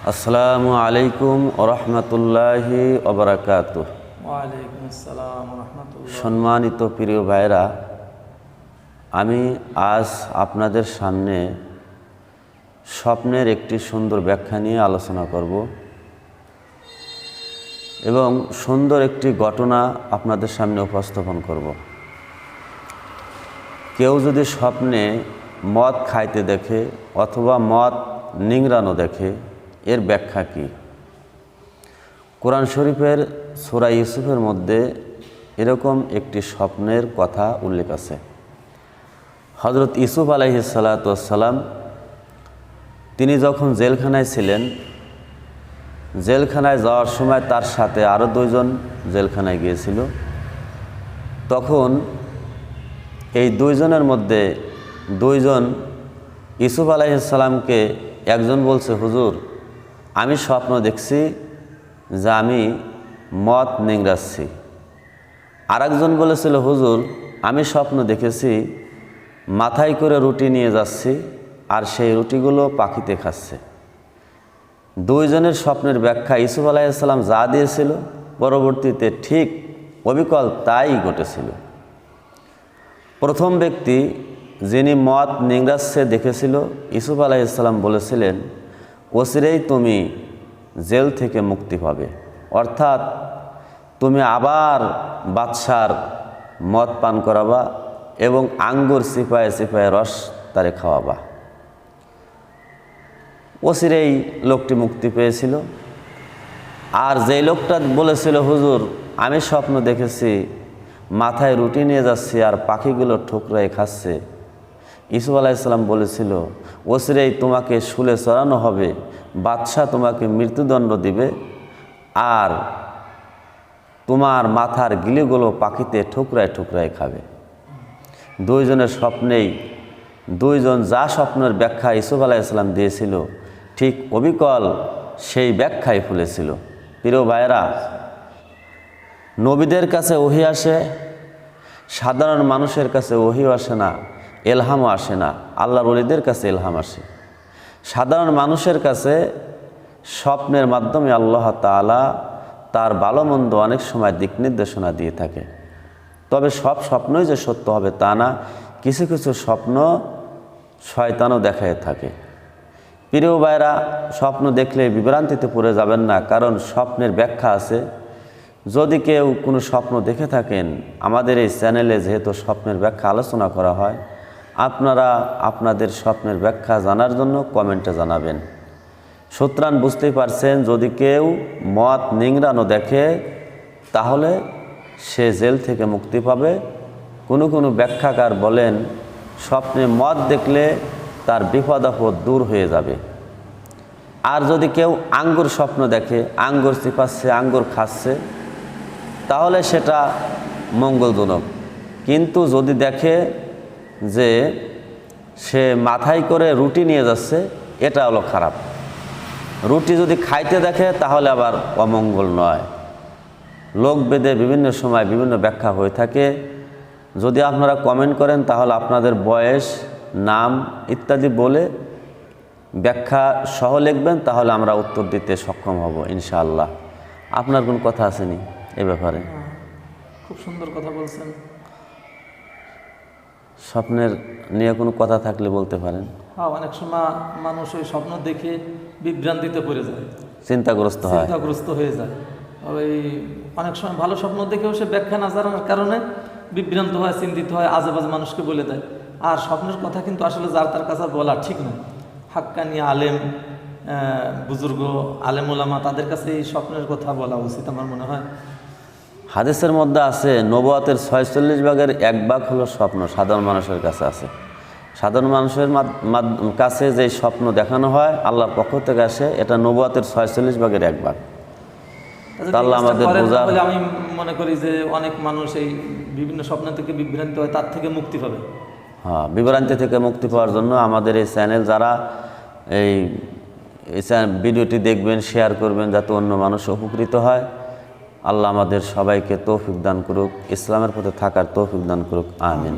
আসসালামু আলাইকুম ওরহমতুল্লাহি ওবরাকাত আসসালাম সম্মানিত প্রিয় ভাইরা আমি আজ আপনাদের সামনে স্বপ্নের একটি সুন্দর ব্যাখ্যা নিয়ে আলোচনা করব এবং সুন্দর একটি ঘটনা আপনাদের সামনে উপস্থাপন করব। কেউ যদি স্বপ্নে মদ খাইতে দেখে অথবা মদ নিংড়ানো দেখে এর ব্যাখ্যা কী? কোরআন শরীফের সুরা ইউসুফের মধ্যে এরকম একটি স্বপ্নের কথা উল্লেখ আছে। হজরত ইসুফ আলাইসালাতাম তিনি যখন জেলখানায় ছিলেন, জেলখানায় যাওয়ার সময় তার সাথে আরও দুইজন জেলখানায় গিয়েছিল। তখন এই দুইজনের মধ্যে দুইজন ইসুফ আলাইসাল্লামকে একজন বলছে, হুজুর আমি স্বপ্ন দেখছি যে আমি মদ নিংড়াচ্ছি। আরেকজন বলেছিল, হুজুর, আমি স্বপ্ন দেখেছি মাথায় করে রুটি নিয়ে যাচ্ছি আর সেই রুটিগুলো পাখিতে খাচ্ছে। দুইজনের স্বপ্নের ব্যাখ্যা ইসুফ আলাইসাল্লাম যা দিয়েছিল, পরবর্তীতে ঠিক অবিকল তাই ঘটেছিল। প্রথম ব্যক্তি যিনি মদ নিংড়াচ্ছে দেখেছিল, ইসুফ আলাইসাল্লাম বলেছিলেন ওসিরেই তুমি জেল থেকে মুক্তি পাবে। অর্থাৎ তুমি আবার বাদশার মদ পান করাবা এবং আঙ্গুর সিপায়ে সিপায়ে রস তারে খাওয়াবা। ওসিরেই লোকটি মুক্তি পেয়েছিল। আর যেই লোকটা বলেছিল, হুজুর, আমি স্বপ্ন দেখেছি, মাথায় রুটি নিয়ে যাচ্ছি আর পাখিগুলো ঠোকরাই খাচ্ছে। ইসুফ আলাইসাল্লাম বলেছিল, ওসিরেই তোমাকে শুলে চড়ানো হবে, বাদশাহ তোমাকে মৃত্যুদণ্ড দিবে, আর তোমার মাথার গিলিগুলো পাখিতে ঠুকরায় ঠুকরায় খাবে। দুইজনের স্বপ্নেই, দুইজন যা স্বপ্নের ব্যাখ্যা ইসুফ আলাইসাল্লাম দিয়েছিল, ঠিক অবিকল সেই ব্যাখ্যায় ফুলেছিল। প্রিয় ভাইয়েরা, নবীদের কাছে ওহি আসে, সাধারণ মানুষের কাছে ওহিও আসে না। এলহামও আসে না। আল্লাহর অলিদের কাছে এলহাম আসে। সাধারণ মানুষের কাছে স্বপ্নের মাধ্যমে আল্লাহ তালা তার ভালো মন্দ অনেক সময় দিক নির্দেশনা দিয়ে থাকে। তবে সব স্বপ্নই যে সত্য হবে তা না, কিছু কিছু স্বপ্ন শয়তানও দেখায় থাকে। প্রিয় ভাইরা, স্বপ্ন দেখলে বিভ্রান্তিতে পড়ে যাবেন না, কারণ স্বপ্নের ব্যাখ্যা আছে। যদি কেউ কোনো স্বপ্ন দেখে থাকেন, আমাদের এই চ্যানেলে যেহেতু স্বপ্নের ব্যাখ্যা আলোচনা করা হয় আপনারা আপনাদের স্বপ্নের ব্যাখ্যা জানার জন্য কমেন্টে জানাবেন। সুতরাং বুঝতেই পারছেন, যদি কেউ মদ নিংড়ানো দেখে, তাহলে সে জেল থেকে মুক্তি পাবে। কোনো কোনো ব্যাখ্যাকার বলেন, স্বপ্নে মদ দেখলে তার বিপদ আপদ দূর হয়ে যাবে। আর যদি কেউ আঙ্গুর স্বপ্ন দেখে, আঙ্গুর চিপাচ্ছে, আঙ্গুর খাচ্ছে, তাহলে সেটা মঙ্গলজনক। কিন্তু যদি দেখে যে সে মাথায় করে রুটি নিয়ে যাচ্ছে, এটা হলো খারাপ। রুটি যদি খাইতে দেখে, তাহলে আবার অমঙ্গল নয়। লোক বেদে বিভিন্ন সময় বিভিন্ন ব্যাখ্যা হয়ে থাকে। যদি আপনারা কমেন্ট করেন, তাহলে আপনাদের বয়স, নাম ইত্যাদি বলে ব্যাখ্যা সহ লিখবেন, তাহলে আমরা উত্তর দিতে সক্ষম হব, ইনশাআল্লাহ। আপনার কোন কথা আসেনি এ ব্যাপারে? খুব সুন্দর কথা বলছেন। স্বপ্নের নিয়ে কোনো কথা থাকলে বলতে পারেন? হ্যাঁ অনেক সময় মানুষ ওই স্বপ্ন দেখে বিভ্রান্তিতে পড়ে যায়। চিন্তাগ্রস্ত হয়। চিন্তাগ্রস্ত হয়ে যায়। ওই অনেক সময় ভালো স্বপ্ন দেখেও সে ব্যাখ্যা না জানার কারণে বিভ্রান্ত হয় চিন্তিত হয় আজে বাজে মানুষকে বলে দেয়। আর স্বপ্নের কথা কিন্তু আসলে যার তার কাছে বলা ঠিক না। হাক্কানি আলেম বুজুর্গ আলেম ওলামা তাদের কাছে এই স্বপ্নের কথা বলা উচিত আমার মনে হয়। হাদিসের মধ্যে আছে নবুয়াতের ছয়চল্লিশ ভাগের এক ভাগ হলো স্বপ্ন সাধারণ মানুষের কাছে আছে। সাধারণ মানুষের কাছে যে স্বপ্ন দেখানো হয় আল্লাহর পক্ষ থেকে আসে এটা নবুয়াতের ছয়চল্লিশ ভাগের এক ভাগ। তাহলে আমাদের বোঝা- আমি মনে করি যে অনেক মানুষ এই বিভিন্ন স্বপ্ন থেকে বিভ্রান্ত হয় তার থেকে মুক্তি পাবে। হ্যাঁ বিভ্রান্তি থেকে মুক্তি পাওয়ার জন্য আমাদের এই চ্যানেল যারা এই ভিডিওটি দেখবেন শেয়ার করবেন যাতে অন্য মানুষ উপকৃত হয়। আল্লাহ আমাদের সবাইকে তৌফিক দান করুক ইসলামের পথে থাকার তৌফিক দান করুক আমিন।